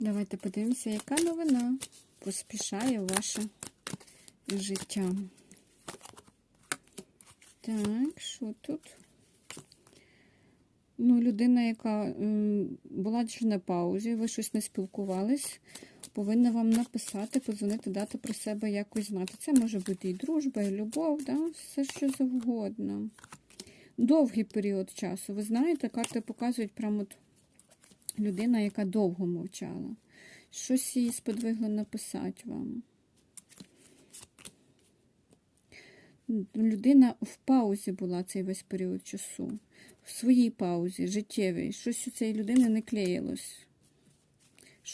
Давайте подивимося, яка новина поспішає ваше життя. Так, що тут? Ну, людина, яка була ще на паузі, ви щось не спілкувались, повинна вам написати, подзвонити, дати про себе якось знати. Це може бути і дружба, і любов, да? все що завгодно. Довгий період часу. Ви знаєте, карти показують прямо от людина, яка довго мовчала. Щось її сподвигло написати вам. Людина в паузі була цей весь період часу. В своїй паузі, життєвій. Щось у цієї людини не клеїлось.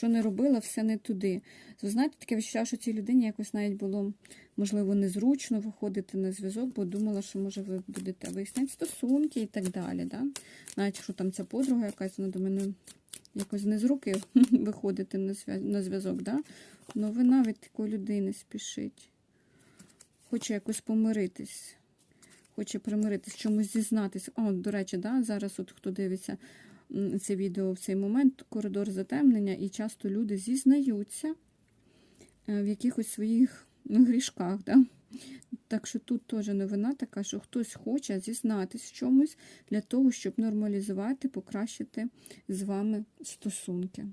Що не робила, все не туди. Ви знаєте, таке відчуття, що цій людині якось навіть було, можливо, незручно виходити на зв'язок, бо думала, що, може, ви будете виясняти стосунки і так далі. Да? Навіть якщо там ця подруга якась, вона до мене якось не з руки виходити на зв'язок, да? Ну ви навіть такої людини спішить. Хоче якось помиритись. Хоче примиритись, чомусь зізнатись. О, до речі, да, зараз, от хто дивиться це відео в цей момент, коридор затемнення, і часто люди зізнаються е, в якихось своїх ну, грішках. Да? Так що тут теж новина така, що хтось хоче зізнатись в чомусь для того, щоб нормалізувати, покращити з вами стосунки.